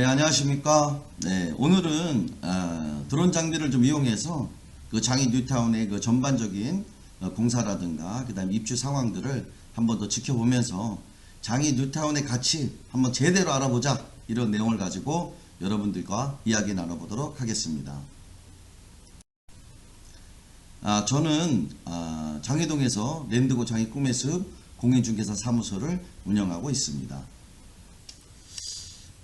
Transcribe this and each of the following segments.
네, 안녕하십니까. 네, 오늘은 아, 드론 장비를 좀 이용해서 그 장이 뉴타운의 그 전반적인 어, 공사라든가 그 다음 입주 상황들을 한번 더 지켜보면서 장이 뉴타운의 가치 한번 제대로 알아보자 이런 내용을 가지고 여러분들과 이야기 나눠보도록 하겠습니다. 아, 저는 아, 장희동에서 랜드고 장희 꿈의 숲 공인중개사 사무소를 운영하고 있습니다.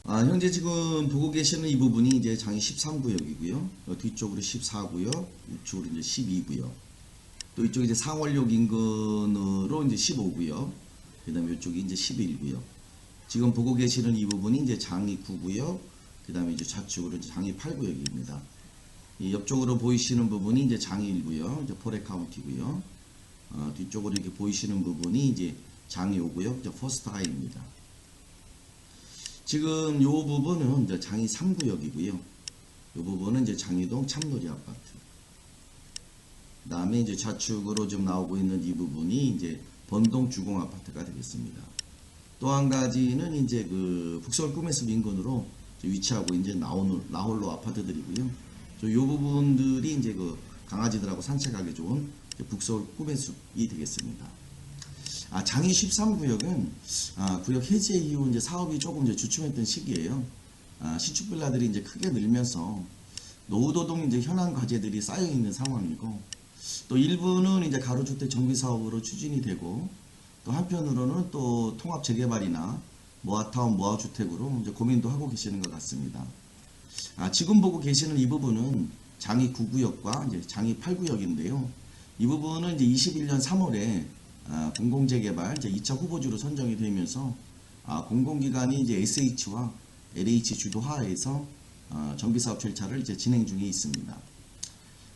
아, 현재 지금 보고 계시는 이 부분이 이제 장이 13구역이고요. 뒤쪽으로 14구역, 이쪽으로 이제 12구역. 또 이쪽이 이제 상월역 인근으로 이제 15구역. 그 다음에 이쪽이 이제 11구역. 지금 보고 계시는 이 부분이 이제 장이 9구역. 그 다음에 이제 좌측으로 이제 장이 8구역입니다. 이 옆쪽으로 보이시는 부분이 이제 장이 1구역, 이제 포레 카운티고요. 어, 뒤쪽으로 이렇게 보이시는 부분이 이제 장이 5구역, 이제 퍼스트 하이입니다. 지금 요 부분은 이제 장이 3구역이고요. 요 부분은 이제 장이동 참놀이 아파트. 그다음에 이제 좌측으로 좀 나오고 있는 이 부분이 이제 번동 주공 아파트가 되겠습니다. 또 한 가지는 이제 그 북서울 꿈에서 인근으로 위치하고 이제 나홀로, 나홀로 아파트들이고요. 저요 부분들이 이제 그 강아지들하고 산책하기 좋은 북서울 꿈의 숲이 되겠습니다. 아, 장이 13구역은 아, 구역 해제 이후 이제 사업이 조금 이제 주춤했던 시기예요. 아, 신축 빌라들이 이제 크게 늘면서 노후도동 이제 현안 과제들이 쌓여 있는 상황이고 또 일부는 이제 가로주택 정비 사업으로 추진이 되고 또 한편으로는 또 통합 재개발이나 모아타운 모아주택으로 이제 고민도 하고 계시는 것 같습니다. 아, 지금 보고 계시는 이 부분은 장이 9구역과 이제 장이 8구역인데요. 이 부분은 이제 21년 3월에 아, 공공재개발 이제 2차 후보지로 선정이 되면서 아, 공공기관이 이제 SH와 LH 주도 하에서 아, 정비사업 절차를 이제 진행 중에 있습니다.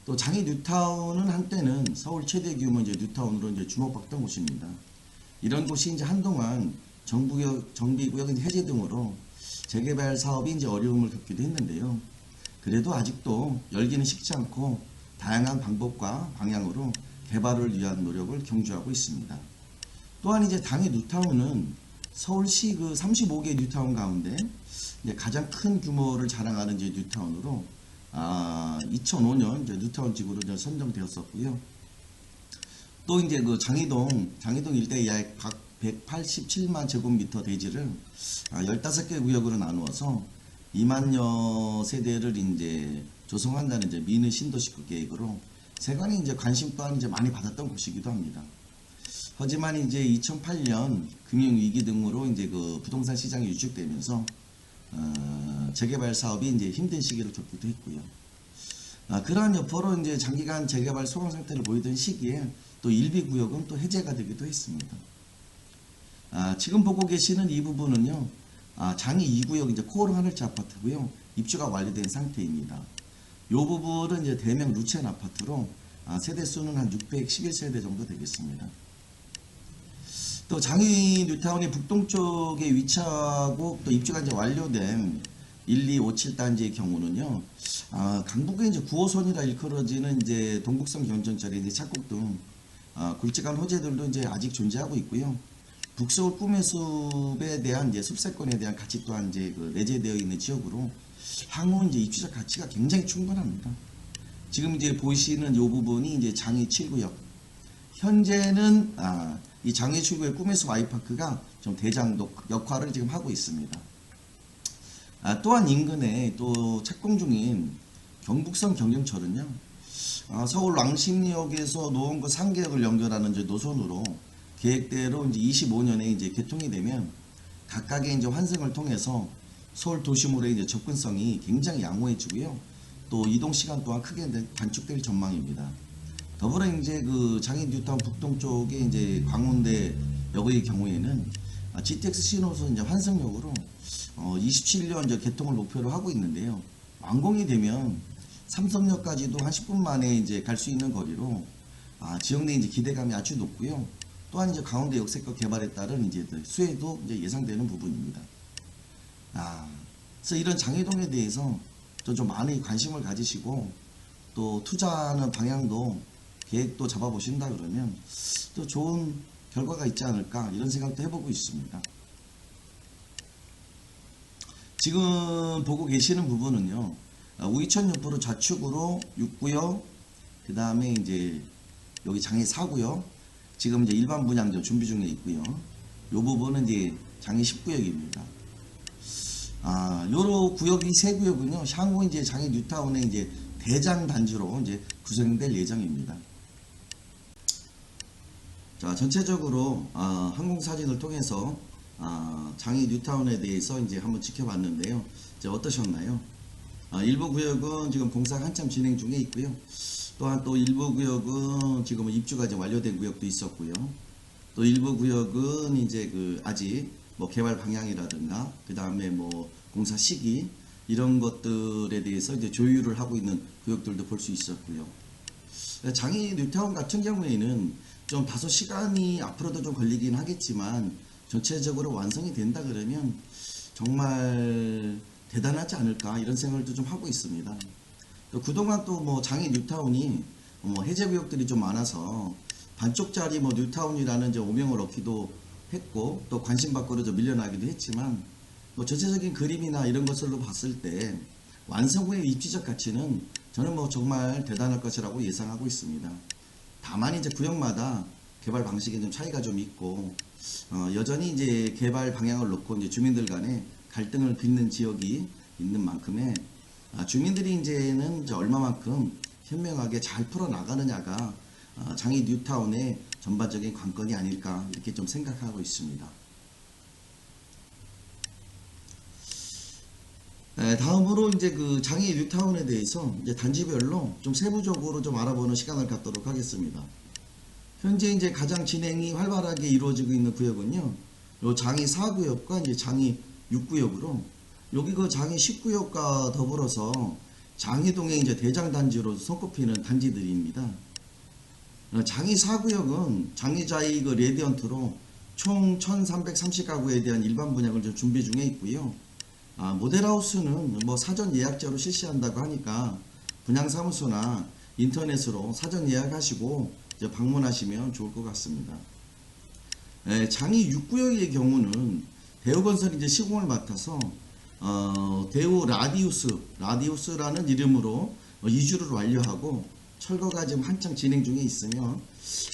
또 장이 뉴타운은 한때는 서울 최대 규모 이제 뉴타운으로 이제 주목받던 곳입니다. 이런 곳이 이제 한동안 정부역 정비구역 해제 등으로 재개발 사업이 이제 어려움을 겪기도 했는데요. 그래도 아직도 열기는 식지 않고 다양한 방법과 방향으로 개발을 위한 노력을 경주하고 있습니다. 또한 이제 당의 뉴타운은 서울시 그 35개 뉴타운 가운데 가장 큰 규모를 자랑하는 이제 뉴타운으로 아, 2005년 이제 뉴타운 지구로 이제 선정되었었고요. 또 이제 그 장이동 장이동 일대 약 187만 제곱미터 대지를 아, 15개 구역으로 나누어서 2만여 세대를 이제 조성한다는 이제 미는 신도시구 계획으로 세관이 이제 관심 또한 이제 많이 받았던 곳이기도 합니다. 하지만 이제 2008년 금융 위기 등으로 이제 그 부동산 시장이 위축되면서 어, 재개발 사업이 이제 힘든 시기를 겪기도 했고요. 아, 그러한 여파로 이제 장기간 재개발 소강 상태를 보이던 시기에 또 일비 구역은 또 해제가 되기도 했습니다. 아, 지금 보고 계시는 이 부분은요, 아, 장이 2구역 이제 코오르 하늘차 아파트고요, 입주가 완료된 상태입니다. 이 부분은 이제 대명 루첸 아파트로 아, 세대 수는 한 611세대 정도 되겠습니다. 또 장위 뉴타운의 북동쪽에 위치하고 또 입주가 이제 완료된 1257단지의 경우는요, 아, 강북의 이제 9호선이라 일컬어지는 이제 동북선 경전철의 이제 착곡 등 아, 굵직한 호재들도 이제 아직 존재하고 있고요. 북서울 꿈의 숲에 대한 이제 숲세권에 대한 가치 또한 이제 그 내재되어 있는 지역으로 향후 이제 입주자 가치가 굉장히 충분합니다. 지금 이제 보시는 이 부분이 이제 장애 7구역. 현재는 아, 이 장애 7구역 꿈의 숲 아이파크가 좀 대장도 역할을 지금 하고 있습니다. 아, 또한 인근에 또 착공 중인 경북선 경경철은요. 아, 서울 왕십리역에서 노원구 상계역을 연결하는 이제 노선으로 계획대로 이제 25년에 이제 개통이 되면 각각의 이제 환승을 통해서 서울 도심으로의 이제 접근성이 굉장히 양호해지고요. 또 이동 시간 또한 크게 단축될 전망입니다. 더불어 이제 그 장인 뉴타운 북동 쪽에 이제 광운대 역의 경우에는 아, GTX 신호선 이제 환승역으로 어, 27년 이제 개통을 목표로 하고 있는데요. 완공이 되면 삼성역까지도 한 10분 만에 이제 갈 수 있는 거리로 아, 지역 내 이제 기대감이 아주 높고요. 또한 이제 가운데 역세권 개발에 따른 이제 수혜도 이제 예상되는 부분입니다. 아, 그래서 이런 장애동에 대해서 좀, 좀 많이 관심을 가지시고 또 투자하는 방향도 계획도 잡아보신다 그러면 또 좋은 결과가 있지 않을까 이런 생각도 해보고 있습니다. 지금 보고 계시는 부분은요. 아, 우이천 옆으로 좌측으로 6구역, 그 다음에 이제 여기 장애 4구역, 지금 이제 일반 분양도 준비 중에 있고요. 요 부분은 이제 장애 10구역입니다. 아, 요로 구역이 세 구역은요. 향후 이제 장애 뉴타운의 이제 대장 단지로 이제 구성될 예정입니다. 자, 전체적으로 아, 항공 사진을 통해서 아, 장애 뉴타운에 대해서 이제 한번 지켜봤는데요. 이제 어떠셨나요? 아, 일부 구역은 지금 공사가 한참 진행 중에 있고요. 또한 또 일부 구역은 지금은 입주가 이제 완료된 구역도 있었고요. 또 일부 구역은 이제 그 아직 뭐 개발 방향이라든가 그 다음에 뭐 공사 시기 이런 것들에 대해서 이제 조율을 하고 있는 구역들도 볼 수 있었고요. 장애 뉴타운 같은 경우에는 좀 다소 시간이 앞으로도 좀 걸리긴 하겠지만 전체적으로 완성이 된다 그러면 정말 대단하지 않을까 이런 생각도 좀 하고 있습니다. 또 그동안 또 뭐 장애 뉴타운이 뭐 해제 구역들이 좀 많아서 반쪽짜리 뭐 뉴타운이라는 이제 오명을 얻기도 했고 또 관심 밖으로 좀 밀려나기도 했지만 뭐 전체적인 그림이나 이런 것들로 봤을 때 완성 후의 입지적 가치는 저는 뭐 정말 대단할 것이라고 예상하고 있습니다. 다만 이제 구역마다 개발 방식에 좀 차이가 좀 있고 어, 여전히 이제 개발 방향을 놓고 이제 주민들 간에 갈등을 빚는 지역이 있는 만큼에 아, 주민들이 이제는 이제 얼마만큼 현명하게 잘 풀어 나가느냐가 어, 장이 뉴타운의 전반적인 관건이 아닐까 이렇게 좀 생각하고 있습니다. 에, 다음으로 이제 그 장애 뉴타운에 대해서 이제 단지별로 좀 세부적으로 좀 알아보는 시간을 갖도록 하겠습니다. 현재 이제 가장 진행이 활발하게 이루어지고 있는 구역은요. 요 장이 4구역과 이제 장이 6구역으로 여기 그 장이 10구역과 더불어서 장이동의 이제 대장 단지로 손꼽히는 단지들입니다. 어, 장이 4구역은 장이자이 그 레디언트로 총 1330가구에 대한 일반 분양을 좀 준비 중에 있고요. 아, 모델하우스는 뭐 사전 예약제로 실시한다고 하니까 분양사무소나 인터넷으로 사전 예약하시고 이제 방문하시면 좋을 것 같습니다. 에, 장이 6구역의 경우는 대우건설이 이제 시공을 맡아서 어, 대우 라디우스 라디우스라는 이름으로 어, 이주를 완료하고 철거가 지금 한창 진행 중에 있으며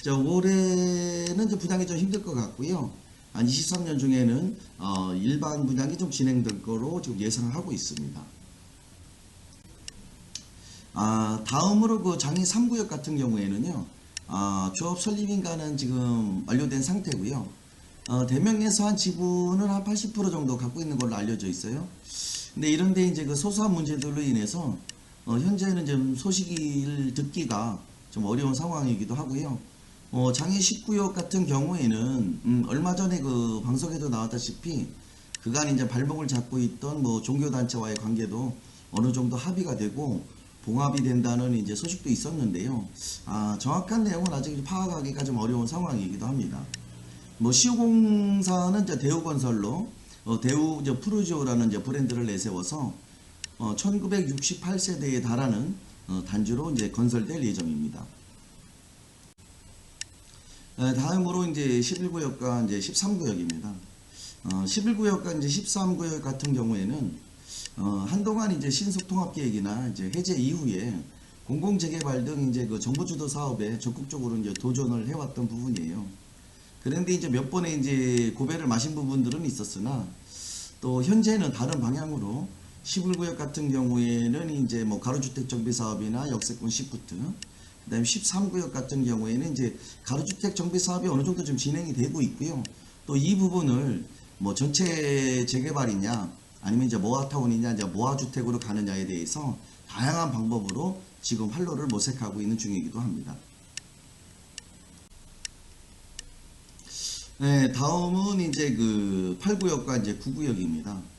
자, 올해는 이제 분양이 좀 힘들 것 같고요. 한 23년 중에는 어, 일반 분양이 좀 진행될 거로 지금 예상을 하고 있습니다. 아, 다음으로 그 장애 3구역 같은 경우에는요. 아, 조합 설립 인가는 지금 완료된 상태고요. 어, 대명에서 한 지분을 한 80% 정도 갖고 있는 걸로 알려져 있어요. 근데 이런데 이제 그 소소한 문제들로 인해서 어, 현재는 좀 소식을 듣기가 좀 어려운 상황이기도 하고요. 어, 장애 19역 같은 경우에는 음, 얼마 전에 그 방송에도 나왔다시피 그간 이제 발목을 잡고 있던 뭐 종교 단체와의 관계도 어느 정도 합의가 되고 봉합이 된다는 이제 소식도 있었는데요. 아, 정확한 내용은 아직 파악하기가 좀 어려운 상황이기도 합니다. 뭐 시공사는 대우건설로 어, 대우 이제 프루지오라는 이제 브랜드를 내세워서 어, 1968세대에 달하는 어, 단지로 이제 건설될 예정입니다. 에, 다음으로 이제 11구역과 이제 13구역입니다. 어, 11구역과 이제 13구역 같은 경우에는 어, 한동안 이제 신속통합계획이나 이제 해제 이후에 공공재개발 등 이제 그 정부주도 사업에 적극적으로 이제 도전을 해왔던 부분이에요. 그런데 이제 몇 번의 이제 고배를 마신 부분들은 있었으나 또 현재는 다른 방향으로 11구역 같은 경우에는 이제 뭐 가로주택 정비 사업이나 역세권 시프트 그다음에 13구역 같은 경우에는 이제 가로주택 정비 사업이 어느 정도 좀 진행이 되고 있고요. 또 이 부분을 뭐 전체 재개발이냐 아니면 이제 모아타운이냐 이제 모아주택으로 가느냐에 대해서 다양한 방법으로 지금 활로를 모색하고 있는 중이기도 합니다. 네, 다음은 이제 그 8구역과 이제 9구역입니다.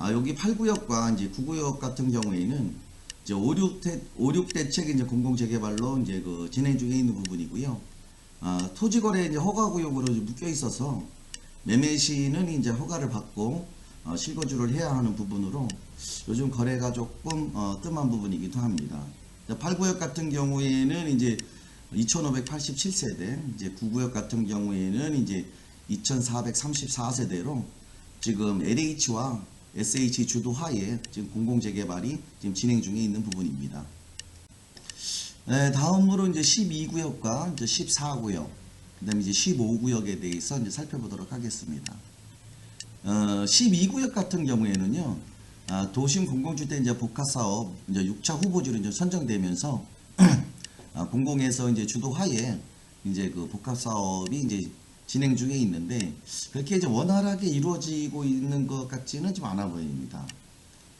아, 여기 8구역과 이제 9구역 같은 경우에는 이제 56대, 56대책 이제 공공재개발로 이제 그 진행 중에 있는 부분이고요. 아, 토지거래 이제 허가구역으로 묶여 있어서 매매 시는 이제 허가를 받고 어, 실거주를 해야 하는 부분으로 요즘 거래가 조금 어, 뜸한 부분이기도 합니다. 8구역 같은 경우에는 이제 2587세대, 이제 9구역 같은 경우에는 이제 2434세대로 지금 LH와 SH 주도 하에 지금 공공 재개발이 지금 진행 중에 있는 부분입니다. 네, 다음으로 이제 12구역과 이제 14구역, 그 다음에 이제 15구역에 대해서 이제 살펴보도록 하겠습니다. 어, 12구역 같은 경우에는요, 아, 도심 공공주택 이제 복합 사업 이제 6차 후보지로 이제 선정되면서 아, 공공에서 이제 주도하에 이제 그 복합 사업이 이제 진행 중에 있는데 그렇게 이제 원활하게 이루어지고 있는 것 같지는 좀 않아 보입니다.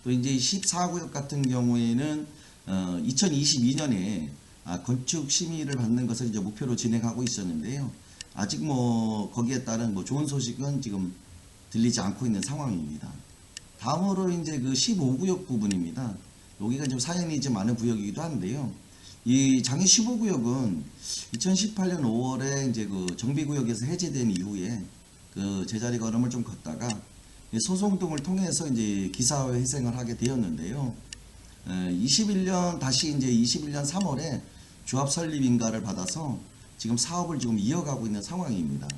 또 이제 14구역 같은 경우에는 어, 2022년에 아, 건축 심의를 받는 것을 이제 목표로 진행하고 있었는데요. 아직 뭐 거기에 따른 뭐 좋은 소식은 지금 들리지 않고 있는 상황입니다. 다음으로 이제 그 15구역 부분입니다. 여기가 좀 사연이 좀 많은 구역이기도 한데요. 이 장애 15구역은 2018년 5월에 이제 그 정비구역에서 해제된 이후에 그 제자리 걸음을 좀 걷다가 이 소송 등을 통해서 이제 기사회 회생을 하게 되었는데요. 에, 21년 다시 이제 21년 3월에 조합 설립 인가를 받아서 지금 사업을 지금 이어가고 있는 상황입니다.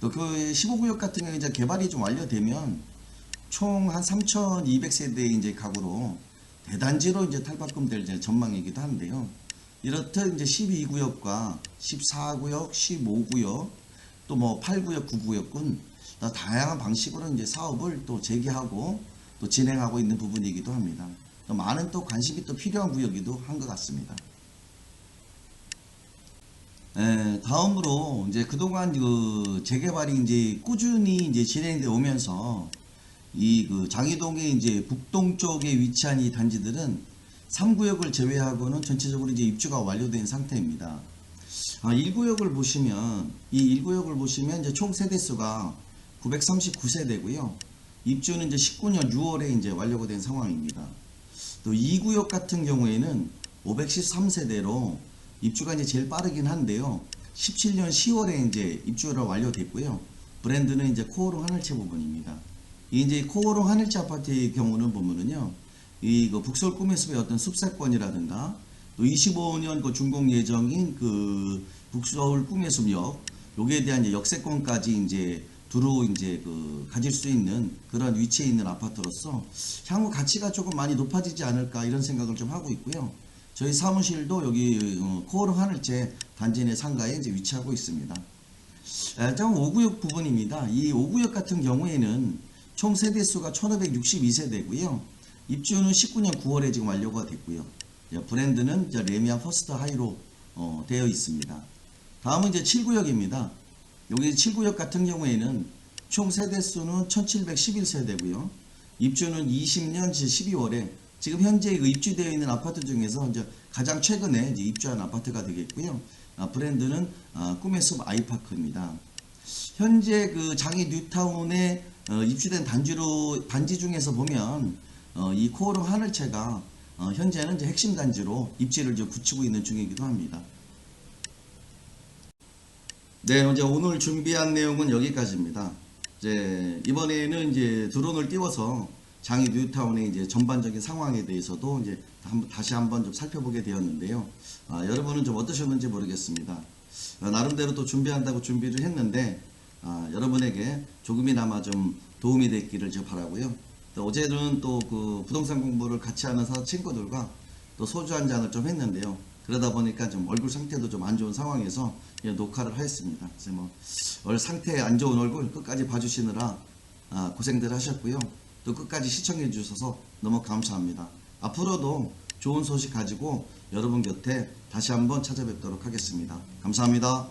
또 그 15구역 같은 경우 이제 개발이 좀 완료되면 총 한 3,200세대 이제 가구로 대단지로 이제 탈바꿈 될 이제 전망이기도 한데요. 이렇듯 이제 12구역과 14구역, 15구역, 또 뭐 8구역, 9구역은 다 다양한 방식으로 이제 사업을 또 재개하고 또 진행하고 있는 부분이기도 합니다. 또 많은 또 관심이 또 필요한 구역이기도 한 것 같습니다. 에, 다음으로 이제 그동안 그 재개발이 이제 꾸준히 이제 진행돼 오면서 이 그 장이동의 이제 북동쪽에 위치한 이 단지들은 3구역을 제외하고는 전체적으로 이제 입주가 완료된 상태입니다. 아, 1구역을 보시면 이 1구역을 보시면 이제 총 세대수가 939세대고요. 입주는 이제 19년 6월에 이제 완료가 된 상황입니다. 또 2구역 같은 경우에는 513세대로 입주가 이제 제일 빠르긴 한데요. 17년 10월에 이제 입주가 완료됐고요. 브랜드는 이제 코오롱 하늘채 부분입니다. 이 이제 코오롱 하늘채 아파트의 경우는 보면은요. 이그 북서울 꿈의 숲의 어떤 숲세권이라든가 또 25년 그 준공 예정인 그 북서울 꿈의 숲역 여기에 대한 이제 역세권까지 이제 두루 이제 그 가질 수 있는 그런 위치에 있는 아파트로서 향후 가치가 조금 많이 높아지지 않을까 이런 생각을 좀 하고 있고요. 저희 사무실도 여기 어, 코오롱 하늘채 단지 내 상가에 이제 위치하고 있습니다. 일단 5구역 부분입니다. 이 5구역 같은 경우에는 총 세대수가 1562세대고요. 입주는 19년 9월에 지금 완료가 됐고요. 브랜드는 레미안 퍼스트 하이로 어, 되어 있습니다. 다음은 이제 7구역입니다. 여기 7구역 같은 경우에는 총 세대수는 1711세대고요. 입주는 20년 12월에 지금 현재 그 입주되어 있는 아파트 중에서 이제 가장 최근에 이제 입주한 아파트가 되겠고요. 아, 브랜드는 아, 꿈의 숲 아이파크입니다. 현재 그 장이 뉴타운에 어, 입주된 단지로 단지 중에서 보면 어, 이 코오롱 하늘채가 어, 현재는 이제 핵심 단지로 입지를 이제 굳히고 있는 중이기도 합니다. 네, 이제 오늘 준비한 내용은 여기까지입니다. 이제 이번에는 이제 드론을 띄워서 장이 뉴타운의 이제 전반적인 상황에 대해서도 이제 한- 다시 한번 좀 살펴보게 되었는데요. 아, 여러분은 좀 어떠셨는지 모르겠습니다. 아, 나름대로 또 준비한다고 준비를 했는데 아, 여러분에게 조금이나마 좀 도움이 됐기를 저 바라고요. 또 어제는 또 그 부동산 공부를 같이 사 친구들과 또 소주 한 잔을 좀 했는데요. 그러다 보니까 좀 얼굴 상태도 좀 안 좋은 상황에서 예, 녹화를 하였습니다. 그래서 뭐얼 상태 안 좋은 얼굴 끝까지 봐주시느라 아, 고생들 하셨고요. 또 끝까지 시청해 주셔서 너무 감사합니다. 앞으로도 좋은 소식 가지고 여러분 곁에 다시 한번 찾아뵙도록 하겠습니다. 감사합니다.